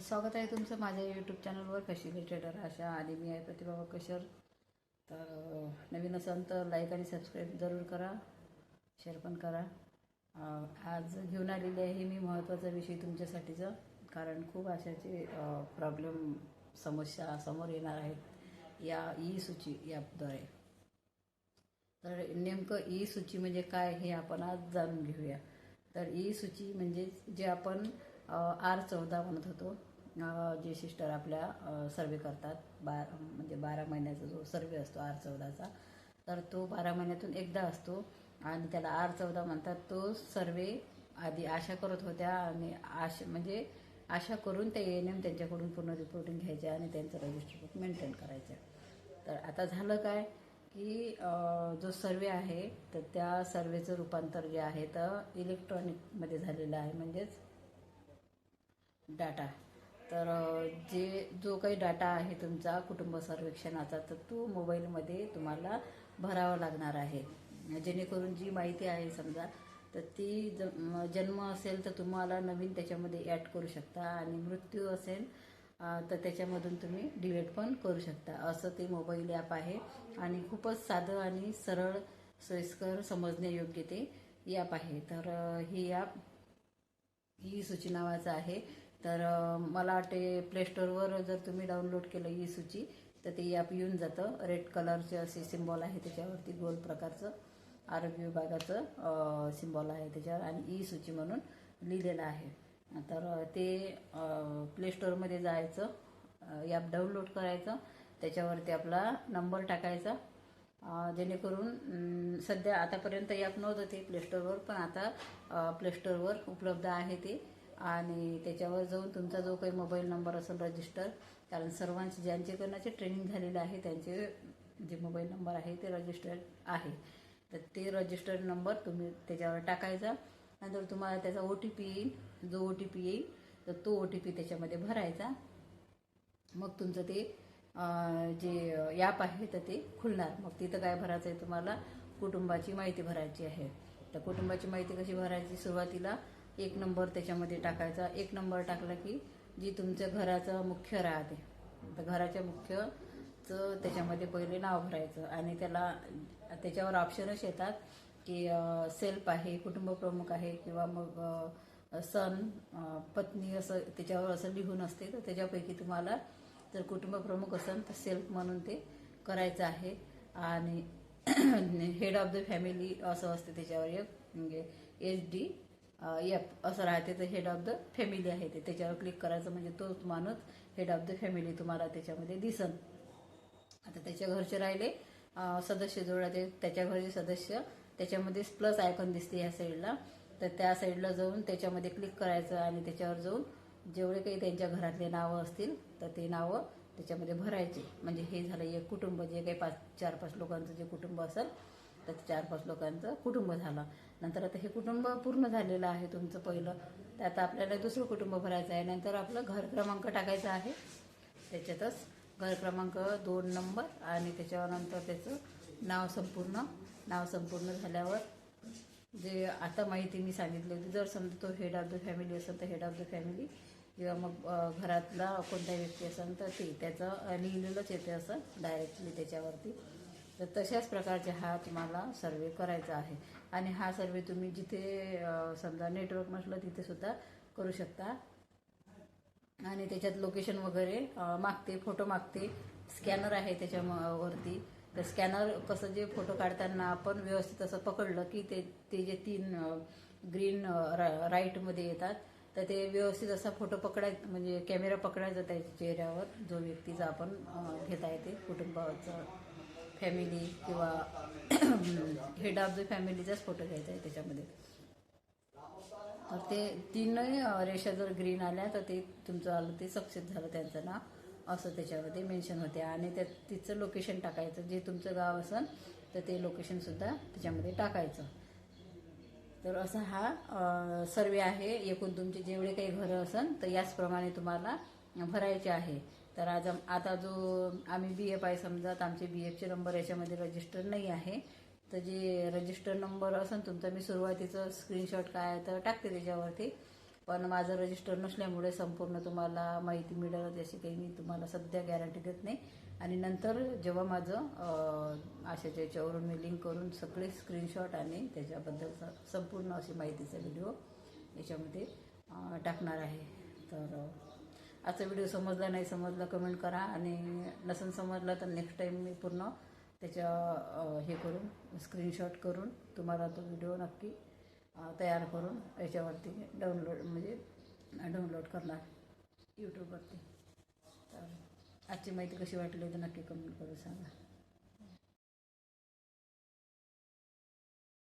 स्वागत आहे तुमचं माझ्या यूट्यूब चॅनलवर कशी ट्रेडर आशा आणि मी आहे प्रतिभा कशर तर नवीन असाल तर लाईक आणि सबस्क्राईब जरूर करा. शेअर पण करा. आज घेऊन आलेली आहे मी महत्त्वाचा विषय तुमच्यासाठीचं. कारण खूप अशाचे प्रॉब्लेम समस्या समोर येणार आहेत या ई सूची याद्वारे तर नेमकं ई सूची म्हणजे काय हे आपण आज जाणून घेऊया. तर ई सूची म्हणजे जे आपण आर चौदा म्हणत होतो. जे सिस्टर आपल्या सर्वे करतात बार म्हणजे बारा महिन्याचा जो सर्वे असतो आर चौदाचा तर तो बारा महिन्यातून एकदा असतो आणि त्याला आर चौदा म्हणतात. तो सर्वे आधी आशा करत होत्या आणि आशा म्हणजे आशा करून ते एन एम त्यांच्याकडून पूर्ण रिपोर्टिंग घ्यायच्या आणि त्यांचं रजिस्टर बुक मेंटेन करायचं. तर आता झालं काय की जो सर्वे आहे तर त्या सर्वेचं रूपांतर जे आहे तर इलेक्ट्रॉनिकमध्ये झालेलं आहे म्हणजेच डाटा तर जे जो काही डाटा आहे तुमचा कुटुंब सर्वेक्षणाचा तर तो मोबाईलमध्ये तुम्हाला भरावा लागणार आहे. जेणेकरून जी माहिती आहे समजा तर ती ज जन्म असेल तर तुम्हाला नवीन त्याच्यामध्ये ॲड करू शकता आणि मृत्यू असेल तर त्याच्यामधून तुम्ही डिलीट पण करू शकता. असं ते मोबाईल ॲप आहे आणि खूपच साधं आणि सरळ सोयीस्कर समजण्यायोग्य ते ॲप आहे. तर ही ॲप ई सूचनावाचं आहे. तर मला वाटते प्ले स्टोअरवर जर तुम्ही डाउनलोड केलं ई सूची तर ते ॲप येऊन जातं. रेड कलरचे असे सिम्बॉल आहे त्याच्यावरती गोल प्रकारचं आरोग्य विभागाचं सिम्बॉल आहे त्याच्यावर आणि ई सूची म्हणून लिहिलेलं आहे. तर ते प्ले स्टोअरमध्ये जायचं ॲप डाउनलोड करायचं त्याच्यावरती आपला नंबर टाकायचा जेणेकरून सध्या आतापर्यंत ॲप नव्हतं ते प्ले स्टोअरवर पण आता प्ले स्टोअरवर उपलब्ध आहे ते. आणि त्याच्यावर जाऊन तुमचा जो काही मोबाईल नंबर असेल रजिस्टर कारण सर्वांचे ज्यांच्याकडनं ट्रेनिंग झालेलं आहे त्यांचे जे मोबाईल नंबर आहे ते रजिस्टर्ड आहे. तर ते रजिस्टर्ड नंबर तुम्ही त्याच्यावर टाकायचा. नंतर तुम्हाला त्याचा ओ टी पी येईल. जो ओ टी पी येईल तर तो ओ टी पी त्याच्यामध्ये भरायचा. मग तुमचं ते जे ॲप आहे तर ते खुलणार. मग तिथं काय भरायचं आहे तुम्हाला? कुटुंबाची माहिती भरायची आहे. तर कुटुंबाची माहिती कशी भरायची? सुरुवातीला एक नंबर त्याच्यामध्ये टाकायचा. एक नंबर टाकला की जी तुमच्या घराचं मुख्य राहते. तर घराच्या मुख्यचं त्याच्यामध्ये पहिले नाव भरायचं आणि त्याला त्याच्यावर ऑप्शनच येतात की सेल्फ आहे कुटुंब प्रमुख आहे किंवा मग सण पत्नी असं त्याच्यावर असं लिहून असते. तर त्याच्यापैकी तुम्हाला जर कुटुंब प्रमुख असेल तर सेल्फ म्हणून ते करायचं आहे. आणि हेड ऑफ द फॅमिली असं असते त्याच्यावर एक म्हणजे एच डी एफ असं राहते तर हेड ऑफ द फॅमिली आहे ते. त्याच्यावर क्लिक करायचं म्हणजे तोच माणूस हेड ऑफ द फॅमिली तुम्हाला त्याच्यामध्ये दिसन. आता त्याच्या घरचे राहिले सदस्य जोडायचे त्याच्या घरचे सदस्य त्याच्यामध्ये प्लस आयकॉन दिसते या साईडला तर त्या साईडला जाऊन त्याच्यामध्ये क्लिक करायचं आणि त्याच्यावर जाऊन जेवढे काही त्यांच्या घरातले नावं असतील तर ते नावं त्याच्यामध्ये भरायचे. म्हणजे हे झालं एक कुटुंब जे काही पाच चार पाच लोकांचं जे कुटुंब असेल तर ते चार पाच लोकांचं कुटुंब झालं. नंतर आता हे कुटुंब पूर्ण झालेलं आहे तुमचं पहिलं. तर आता आपल्याला दुसरं कुटुंब भरायचं आहे. नंतर आपलं घर क्रमांक टाकायचा आहे. त्याच्यातच घर क्रमांक दोन नंबर आणि त्याच्यानंतर त्याचं नाव संपूर्ण. नाव संपूर्ण झाल्यावर जे आता माहिती मी सांगितली होती जर समजा तो हेड ऑफ द फॅमिली असेल तर हेड ऑफ द फॅमिली किंवा मग घरातला कोणताही व्यक्ती असेल तर ते त्याचं लिहिलेलंच येते असं डायरेक्टली त्याच्यावरती. तर तशाच प्रकारचे हा तुम्हाला सर्वे करायचा आहे. आणि हा सर्वे तुम्ही जिथे समजा नेटवर्क नसलं तिथे सुद्धा करू शकता. आणि त्याच्यात लोकेशन वगैरे मागते फोटो मागते. स्कॅनर आहे त्याच्या म- वरती. तर स्कॅनर कसं जे फोटो काढताना आपण व्यवस्थित असं पकडलं की ते ते जे तीन ग्रीन राईटमध्ये येतात. तर ते व्यवस्थित असा फोटो पकडाय म्हणजे कॅमेरा पकडायचा त्याच्या चेहऱ्यावर. जो व्यक्तीचा आपण घेता येते कुटुंबाचा फॅमिली किंवा हेड ऑफ द फॅमिलीचाच फोटो घ्यायचा आहे त्याच्यामध्ये. तर ते तीनही रेषा जर ग्रीन आल्या तर ते तुमचं आलं ते सक्सेस झालं त्यांचं नाव असं त्याच्यामध्ये मेन्शन होते. आणि त्या तिचं लोकेशन टाकायचं जे तुमचं गाव असेल तर ते लोकेशनसुद्धा त्याच्यामध्ये टाकायचं. तर असा हा सर्वे आहे. एकूण तुमचे जेवढे काही घरं असेल तर याचप्रमाणे तुम्हाला भरायचे आहे. तर आज आता जो आम्ही बी एफ आहे समजा आमचे बी एफचे नंबर याच्यामध्ये रजिस्टर नाही आहे. तर जे रजिस्टर नंबर असेल तुमचा मी सुरुवातीचं स्क्रीनशॉट काय तर टाकते त्याच्यावरती. पण माझं रजिस्टर नसल्यामुळे संपूर्ण तुम्हाला माहिती मिळेल त्याची काही मी तुम्हाला सध्या गॅरंटी देत नाही. आणि नंतर जेव्हा माझं अशाच्या याच्यावरून मी लिंक करून सगळे स्क्रीनशॉट आणि त्याच्याबद्दल संपूर्ण अशी माहितीचा व्हिडिओ याच्यामध्ये टाकणार आहे. तर आजचा व्हिडिओ समजला नाही समजला कमेंट करा. आणि नसेल समजला तर नेक्स्ट टाईम मी पूर्ण त्याच्या हे करून स्क्रीनशॉट करून तुम्हाला तो व्हिडिओ नक्की तयार करून याच्यावरती डाउनलोड म्हणजे डाउनलोड करणार यूट्यूबवरती तर आजची माहिती कशी वाटली तर नक्की कमेंट करून सांगा.